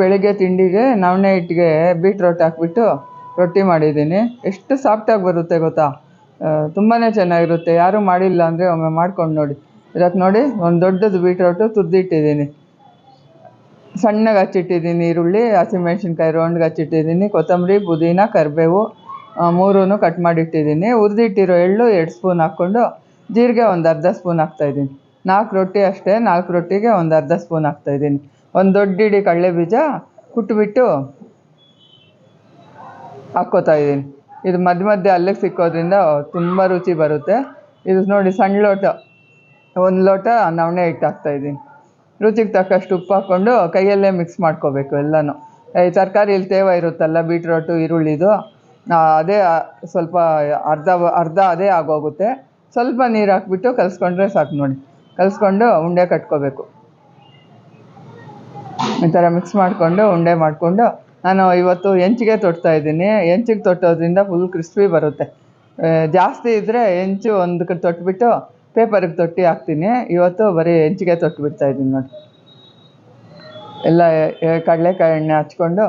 ಬೆಳಿಗ್ಗೆ ತಿಂಡಿಗೆ ನವಣೆ ಹಿಟ್ಟಿಗೆ ಬೀಟ್ರೋಟ್ ಹಾಕ್ಬಿಟ್ಟು ರೊಟ್ಟಿ ಮಾಡಿದ್ದೀನಿ. ಎಷ್ಟು ಸಾಫ್ಟಾಗಿ ಬರುತ್ತೆ ಗೊತ್ತಾ? ತುಂಬಾ ಚೆನ್ನಾಗಿರುತ್ತೆ. ಯಾರೂ ಮಾಡಿಲ್ಲ ಅಂದರೆ ಒಮ್ಮೆ ಮಾಡ್ಕೊಂಡು ನೋಡಿ. ಇದಕ್ಕೆ ನೋಡಿ, ಒಂದು ದೊಡ್ಡದು ಬೀಟ್ರೋಟು ತುದ್ದಿಟ್ಟಿದ್ದೀನಿ. ಸಣ್ಣಗೆ ಹಚ್ಚಿಟ್ಟಿದ್ದೀನಿ ಈರುಳ್ಳಿ ಹಸಿಮೆಣ್ಸಿನ್ಕಾಯಿ ರೌಂಡ್ಗೆ ಹಚ್ಚಿಟ್ಟಿದ್ದೀನಿ, ಕೊತ್ತಂಬರಿ, ಪುದೀನ, ಕರಿಬೇವು ಮೂರೂ ಕಟ್ ಮಾಡಿಟ್ಟಿದ್ದೀನಿ. ಉರಿದಿಟ್ಟಿರೋ ಎಳ್ಳು ಎರಡು ಸ್ಪೂನ್ ಹಾಕ್ಕೊಂಡು ಜೀರಿಗೆ ಒಂದು ಅರ್ಧ ಸ್ಪೂನ್ ಹಾಕ್ತಾಯಿದ್ದೀನಿ ನಾಲ್ಕು ರೊಟ್ಟಿ ಅಷ್ಟೇ, ನಾಲ್ಕು ರೊಟ್ಟಿಗೆ ಒಂದು ಅರ್ಧ ಸ್ಪೂನ್ ಹಾಕ್ತಾಯಿದ್ದೀನಿ ಒಂದು ದೊಡ್ಡ ಇಡೀ ಕಡಲೆ ಬೀಜ ಕುಟ್ಬಿಟ್ಟು ಹಾಕ್ಕೋತಾ ಇದ್ದೀನಿ. ಇದು ಮಧ್ಯ ಮಧ್ಯೆ ಅಲ್ಲಿಗೆ ಸಿಕ್ಕೋದ್ರಿಂದ ತುಂಬ ರುಚಿ ಬರುತ್ತೆ. ಇದು ನೋಡಿ ಸಣ್ಣ ಲೋಟ, ಒಂದು ಲೋಟ ನವಣೆ ಹಿಟ್ಟು ಹಾಕ್ತಾಯಿದ್ದೀನಿ ರುಚಿಗೆ ತಕ್ಕಷ್ಟು ಉಪ್ಪು ಹಾಕ್ಕೊಂಡು ಕೈಯಲ್ಲೇ ಮಿಕ್ಸ್ ಮಾಡ್ಕೋಬೇಕು ಎಲ್ಲನೂ. ಈ ತರಕಾರಿಯಲ್ಲಿ ತೇವ ಇರುತ್ತಲ್ಲ, ಬೀಟ್ರೋಟು ಈರುಳ್ಳಿದು ಅದೇ ಸ್ವಲ್ಪ ಅರ್ಧ ಅರ್ಧ ಅದೇ ಆಗೋಗುತ್ತೆ. ಸ್ವಲ್ಪ ನೀರು ಹಾಕ್ಬಿಟ್ಟು ಕಲಸ್ಕೊಂಡ್ರೆ ಸಾಕು ನೋಡಿ. ಕಲಸ್ಕೊಂಡು ಉಂಡೆ ಕಟ್ಕೋಬೇಕು. ಈ ಥರ ಮಿಕ್ಸ್ ಮಾಡಿಕೊಂಡು, ಉಂಡೆ ಮಾಡಿಕೊಂಡು, ನಾನು ಇವತ್ತು ಹೆಂಚಿಗೆ ತೊಟ್ತಾ ಇದ್ದೀನಿ. ಹೆಂಚಿಗೆ ತೊಟ್ಟೋದ್ರಿಂದ ಫುಲ್ ಕ್ರಿಸ್ಪಿ ಬರುತ್ತೆ. ಜಾಸ್ತಿ ಇದ್ದರೆ ಹೆಂಚು ಒಂದಕ್ಕೆ ತೊಟ್ಬಿಟ್ಟು ಪೇಪರಿಗೆ ತೊಟ್ಟಿ ಹಾಕ್ತೀನಿ. ಇವತ್ತು ಬರೀ ಹೆಂಚಿಗೆ ತೊಟ್ಟು ಇದ್ದೀನಿ ನೋಡಿ. ಎಲ್ಲ ಕಡಲೆಕಾಯಿ ಎಣ್ಣೆ ಹಚ್ಕೊಂಡು,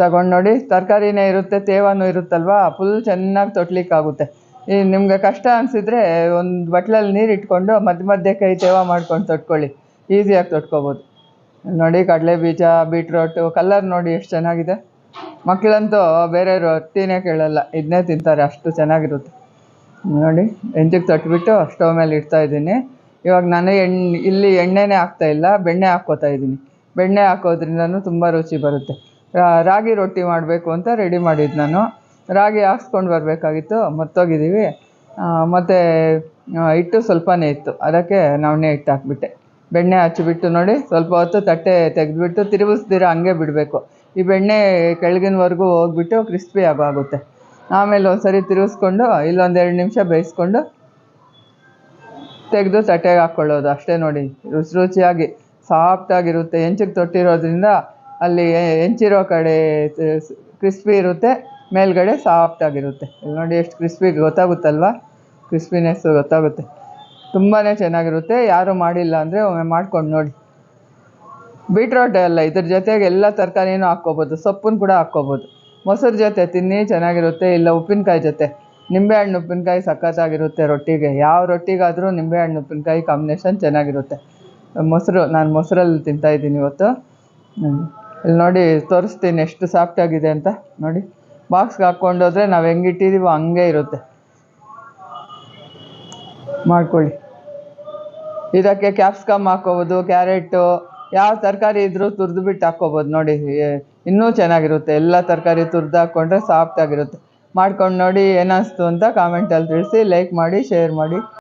ತಗೊಂಡು ನೋಡಿ, ತರಕಾರಿನೇ ಇರುತ್ತೆ, ತೇವಾನು ಇರುತ್ತಲ್ವಾ ಫುಲ್ ಚೆನ್ನಾಗಿ ತೊಟ್ಲಿಕ್ಕಾಗುತ್ತೆ. ಈ ನಿಮಗೆ ಕಷ್ಟ ಅನಿಸಿದ್ರೆ ಒಂದು ಬಟ್ಲಲ್ಲಿ ನೀರು ಇಟ್ಕೊಂಡು ಮಧ್ಯ ಮಧ್ಯ ಕೈ ತೇವ ಮಾಡ್ಕೊಂಡು ತೊಟ್ಕೊಳ್ಳಿ. ಈಸಿಯಾಗಿ ತೊಟ್ಕೊಬೋದು. ನೋಡಿ, ಕಡಲೆ ಬೀಜ ಬೀಟ್ರೋಟು ಕಲರ್ ನೋಡಿ ಎಷ್ಟು ಚೆನ್ನಾಗಿದೆ. ಮಕ್ಕಳಂತೂ ಬೇರೆ ರೊಟ್ಟಿನೇ ಕೇಳಲ್ಲ, ಇದನ್ನೇ ತಿಂತಾರೆ, ಅಷ್ಟು ಚೆನ್ನಾಗಿರುತ್ತೆ. ನೋಡಿ, ಹೆಂಚಿಗೆ ತೊಟ್ಬಿಟ್ಟು ಸ್ಟವ್ ಮೇಲೆ ಇಡ್ತಾ ಇದ್ದೀನಿ. ಇವಾಗ ನಾನು ಎಣ್ಣೆ, ಇಲ್ಲಿ ಎಣ್ಣೆನೇ ಹಾಕ್ತಾ ಇಲ್ಲ, ಬೆಣ್ಣೆ ಹಾಕ್ಕೋತಾ ಇದ್ದೀನಿ. ಬೆಣ್ಣೆ ಹಾಕೋದ್ರಿಂದನೂ ತುಂಬ ರುಚಿ ಬರುತ್ತೆ. ರಾಗಿ ರೊಟ್ಟಿ ಮಾಡಬೇಕು ಅಂತ ರೆಡಿ ಮಾಡಿದ್ದು ನಾನು. ರಾಗಿ ಹಾಕ್ಸ್ಕೊಂಡು ಬರಬೇಕಾಗಿತ್ತು, ಮರ್ತೋಗಿದ್ದೀವಿ. ಮತ್ತು ಹಿಟ್ಟು ಸ್ವಲ್ಪನೇ ಇತ್ತು, ಅದಕ್ಕೆ ನವಣೆ ಹಿಟ್ಟು ಹಾಕ್ಬಿಟ್ಟೆ. ಬೆಣ್ಣೆ ಹಚ್ಚಿಬಿಟ್ಟು ನೋಡಿ ಸ್ವಲ್ಪ ಹೊತ್ತು ತಟ್ಟೆ ತೆಗೆದುಬಿಟ್ಟು ತಿರುಗಿಸ್ದಿರ ಹಂಗೆ ಬಿಡಬೇಕು. ಈ ಬೆಣ್ಣೆ ಕೆಳಗಿನವರೆಗೂ ಹೋಗ್ಬಿಟ್ಟು ಕ್ರಿಸ್ಪಿ ಆಗೋಗುತ್ತೆ ಆಮೇಲೆ ಒಂದ್ಸರಿ ತಿರುಗಿಸ್ಕೊಂಡು ಇಲ್ಲೊಂದು ಎರಡು ನಿಮಿಷ ಬೇಯಿಸ್ಕೊಂಡು ತೆಗೆದು ತಟ್ಟೆಗೆ ಹಾಕ್ಕೊಳ್ಳೋದು ಅಷ್ಟೇ ನೋಡಿ, ರುಚಿ ರುಚಿಯಾಗಿ ಸಾಫ್ಟಾಗಿರುತ್ತೆ ಹೆಂಚಿಗೆ ತೊಟ್ಟಿರೋದ್ರಿಂದ ಅಲ್ಲಿ ಹೆಂಚಿರೋ ಕಡೆ ಕ್ರಿಸ್ಪಿ ಇರುತ್ತೆ, ಮೇಲ್ಗಡೆ ಸಾಫ್ಟಾಗಿರುತ್ತೆ ಇಲ್ಲಿ ನೋಡಿ ಎಷ್ಟು ಕ್ರಿಸ್ಪಿ ಗೊತ್ತಾಗುತ್ತಲ್ವಾ? ಕ್ರಿಸ್ಪಿನೆಸ್ಸು ಗೊತ್ತಾಗುತ್ತೆ. ತುಂಬಾ ಚೆನ್ನಾಗಿರುತ್ತೆ. ಯಾರು ಮಾಡಿಲ್ಲ ಅಂದರೆ ಒಮ್ಮೆ ಮಾಡ್ಕೊಂಡು ನೋಡಿ. ಬೀಟ್ರೋಟ್ ಅಲ್ಲ ಇದ್ರ ಜೊತೆಗೆ ಎಲ್ಲ ತರಕಾರಿನೂ ಹಾಕ್ಕೋಬೋದು. ಸೊಪ್ಪನ್ನು ಕೂಡ ಹಾಕ್ಕೋಬೋದು. ಮೊಸರು ಜೊತೆ ತಿನ್ನಿ, ಚೆನ್ನಾಗಿರುತ್ತೆ. ಇಲ್ಲ ಉಪ್ಪಿನಕಾಯಿ ಜೊತೆ. ನಿಂಬೆಹಣ್ಣು ಉಪ್ಪಿನಕಾಯಿ ಸಖತ್ತಾಗಿರುತ್ತೆ ರೊಟ್ಟಿಗೆ. ಯಾವ ರೊಟ್ಟಿಗಾದರೂ ನಿಂಬೆಹಣ್ಣು ಉಪ್ಪಿನಕಾಯಿ ಕಾಂಬಿನೇಷನ್ ಚೆನ್ನಾಗಿರುತ್ತೆ. ಮೊಸರು, ನಾನು ಮೊಸರಲ್ಲಿ ತಿಂತಾಯಿದ್ದೀನಿ ಇವತ್ತು. ಇಲ್ಲಿ ನೋಡಿ, ತೋರಿಸ್ತೀನಿ ಎಷ್ಟು ಸಾಫ್ಟಾಗಿದೆ ಅಂತ. ನೋಡಿ ಬಾಕ್ಸ್ಗೆ ಹಾಕ್ಕೊಂಡೋದ್ರೆ ನಾವು ಹೆಂಗೆ ಹೆಂಗಿಟ್ಟಿದ್ದೀವೋ ಹಂಗೆ ಇರುತ್ತೆ. ಮಾಡ್ಕೊಳ್ಳಿ. ಇದಕ್ಕೆ ಕ್ಯಾಪ್ಸಿಕಮ್ ಹಾಕೋಬೋದು ಕ್ಯಾರೆಟು, ಯಾವ ತರಕಾರಿ ಇದ್ರೂ ತುರಿದು ಬಿಟ್ಟು ಹಾಕ್ಕೋಬೋದು ನೋಡಿ. ಇನ್ನೂ ಚೆನ್ನಾಗಿರುತ್ತೆ. ಎಲ್ಲ ತರಕಾರಿ ತುರಿದು ಹಾಕ್ಕೊಂಡ್ರೆ ಸಾಫ್ಟಾಗಿರುತ್ತೆ ಮಾಡ್ಕೊಂಡು ನೋಡಿ ಏನಿಸ್ತು ಅಂತ ಕಾಮೆಂಟಲ್ಲಿ ತಿಳಿಸಿ ಲೈಕ್ ಮಾಡಿ ಶೇರ್ ಮಾಡಿ.